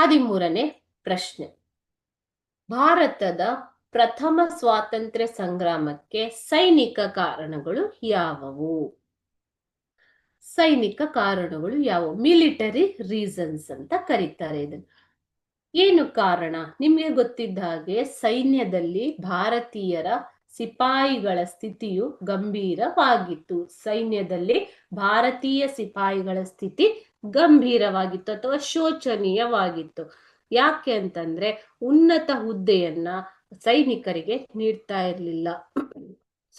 ಹದಿಮೂರನೇ ಪ್ರಶ್ನೆ. ಭಾರತದ ಪ್ರಥಮ ಸ್ವಾತಂತ್ರ್ಯ ಸಂಗ್ರಾಮಕ್ಕೆ ಸೈನಿಕ ಕಾರಣಗಳು ಯಾವುವು? ಸೈನಿಕ ಕಾರಣಗಳು ಯಾವುವು ಮಿಲಿಟರಿ ರೀಸನ್ಸ್ ಅಂತ ಕರೀತಾರೆ ಇದನ್ನು. ಏನು ಕಾರಣ? ನಿಮ್ಗೆ ಗೊತ್ತಿದ್ದ ಹಾಗೆ ಸೈನ್ಯದಲ್ಲಿ ಭಾರತೀಯರ ಸಿಪಾಯಿಗಳ ಸ್ಥಿತಿಯು ಗಂಭೀರವಾಗಿತ್ತು. ಸೈನ್ಯದಲ್ಲಿ ಭಾರತೀಯ ಸಿಪಾಯಿಗಳ ಸ್ಥಿತಿ ಗಂಭೀರವಾಗಿತ್ತು ಅಥವಾ ಶೋಚನೀಯವಾಗಿತ್ತು. ಯಾಕೆ ಅಂತಂದ್ರೆ ಉನ್ನತ ಹುದ್ದೆಯನ್ನ ಸೈನಿಕರಿಗೆ ನೀಡ್ತಾ ಇರ್ಲಿಲ್ಲ.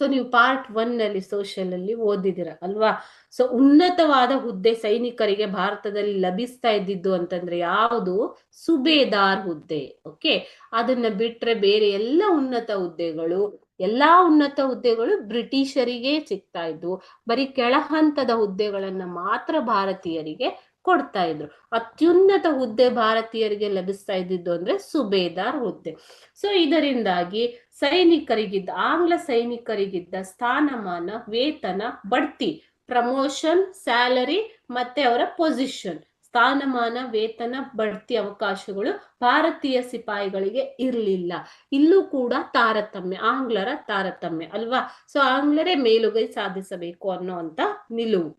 ಸೊ ನೀವು ಪಾರ್ಟ್ ಒನ್ನಲ್ಲಿ ಸೋಷಿಯಲ್ ಅಲ್ಲಿ ಓದಿದಿರ ಅಲ್ವಾ? ಸೊ ಉನ್ನತವಾದ ಹುದ್ದೆ ಸೈನಿಕರಿಗೆ ಭಾರತದಲ್ಲಿ ಲಭಿಸ್ತಾ ಇದ್ದಿದ್ದು ಅಂತಂದ್ರೆ ಯಾವುದು? ಸುಬೇದಾರ್ ಹುದ್ದೆ ಓಕೆ ಅದನ್ನ ಬಿಟ್ರೆ ಬೇರೆ ಎಲ್ಲ ಉನ್ನತ ಹುದ್ದೆಗಳು ಎಲ್ಲಾ ಉನ್ನತ ಹುದ್ದೆಗಳು ಬ್ರಿಟಿಷರಿಗೆ ಸಿಗ್ತಾ ಇದ್ವು. ಬರೀ ಕೆಳಹಂತದ ಹುದ್ದೆಗಳನ್ನ ಮಾತ್ರ ಭಾರತೀಯರಿಗೆ ಕೊಡ್ತಾ ಇದ್ರು. ಅತ್ಯುನ್ನತ ಹುದ್ದೆ ಭಾರತೀಯರಿಗೆ ಲಭಿಸ್ತಾ ಇದ್ದಿದ್ದು ಅಂದ್ರೆ ಸುಬೇದಾರ್ ಹುದ್ದೆ. ಸೊ ಇದರಿಂದಾಗಿ ಸೈನಿಕರಿಗಿದ್ದ, ಆಂಗ್ಲ ಸೈನಿಕರಿಗಿದ್ದ ಸ್ಥಾನಮಾನ, ವೇತನ, ಬಡ್ತಿ, ಪ್ರಮೋಷನ್, ಸ್ಯಾಲರಿ ಮತ್ತೆ ಅವರ ಪೊಸಿಷನ್. ಸ್ಥಾನಮಾನ, ವೇತನ, ಬಡ್ತಿ ಅವಕಾಶಗಳು ಭಾರತೀಯ ಸಿಪಾಯಿಗಳಿಗೆ ಇರಲಿಲ್ಲ. ಇಲ್ಲೂ ಕೂಡ ತಾರತಮ್ಯ, ಆಂಗ್ಲರ ತಾರತಮ್ಯ ಅಲ್ವಾ? ಸೊ ಆಂಗ್ಲರೇ ಮೇಲುಗೈ ಸಾಧಿಸಬೇಕು ಅನ್ನುವಂತ ನಿಲುವು.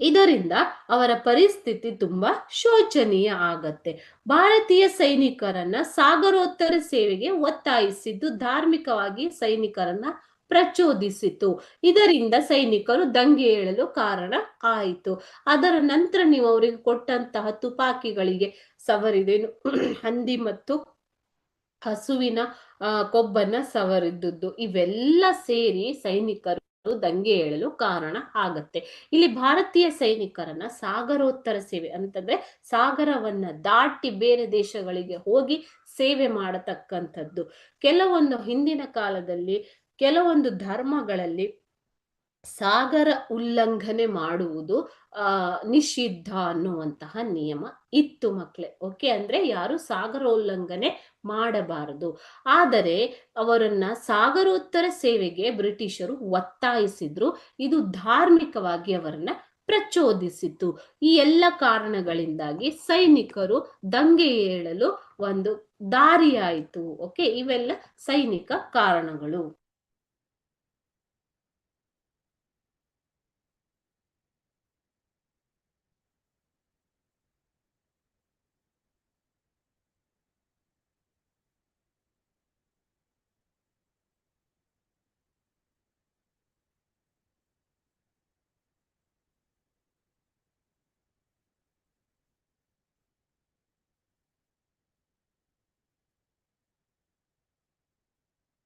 ಇದರಿಂದ ಅವರ ಪರಿಸ್ಥಿತಿ ತುಂಬಾ ಶೋಚನೀಯ ಆಗತ್ತೆ. ಭಾರತೀಯ ಸೈನಿಕರನ್ನ ಸಾಗರೋತ್ತರ ಸೇವೆಗೆ ಒತ್ತಾಯಿಸಿದ್ದು ಧಾರ್ಮಿಕವಾಗಿ ಸೈನಿಕರನ್ನ ಪ್ರಚೋದಿಸಿತು. ಇದರಿಂದ ಸೈನಿಕರು ದಂಗೆ ಏಳಲು ಕಾರಣ ಆಯಿತು. ಅದರ ನಂತರ ನೀವು ಅವರಿಗೆ ಕೊಟ್ಟಂತಹ ತುಪಾಕಿಗಳಿಗೆ ಸವರಿದೇನು. ಹಂದಿ ಮತ್ತು ಹಸುವಿನ ಕೊಬ್ಬನ್ನ ಸವರಿದದ್ದು. ಇವೆಲ್ಲ ಸೇರಿ ಸೈನಿಕರು ದಂಗೆ ಏಳಲು ಕಾರಣ ಆಗತ್ತೆ. ಇಲ್ಲಿ ಭಾರತೀಯ ಸೈನಿಕರನ್ನ ಸಾಗರೋತ್ತರ ಸೇವೆ ಅಂತಂದ್ರೆ ಸಾಗರವನ್ನ ದಾಟಿ ಬೇರೆ ದೇಶಗಳಿಗೆ ಹೋಗಿ ಸೇವೆ ಮಾಡತಕ್ಕಂಥದ್ದು. ಕೆಲವೊಂದು ಹಿಂದಿನ ಕಾಲದಲ್ಲಿ ಕೆಲವೊಂದು ಧರ್ಮಗಳಲ್ಲಿ ಸಾಗರ ಉಲ್ಲಂಘನೆ ಮಾಡುವುದು, ಆ, ನಿಷಿದ್ಧ ಅನ್ನುವಂತಹ ನಿಯಮ ಇತ್ತು ಮಕ್ಕಳೇ ಓಕೆ? ಅಂದ್ರೆ ಯಾರು ಸಾಗರ ಉಲ್ಲಂಘನೆ ಮಾಡಬಾರದು. ಆದರೆ ಅವರನ್ನ ಸಾಗರೋತ್ತರ ಸೇವೆಗೆ ಬ್ರಿಟಿಷರು ಒತ್ತಾಯಿಸಿದ್ರು. ಇದು ಧಾರ್ಮಿಕವಾಗಿ ಅವರನ್ನ ಪ್ರಚೋದಿಸಿತು ಈ ಎಲ್ಲ ಕಾರಣಗಳಿಂದಾಗಿ ಸೈನಿಕರು ದಂಗೆ ಏಳಲು ಒಂದು ದಾರಿಯಾಯಿತು. ಓಕೆ? ಇವೆಲ್ಲ ಸೈನಿಕ ಕಾರಣಗಳು.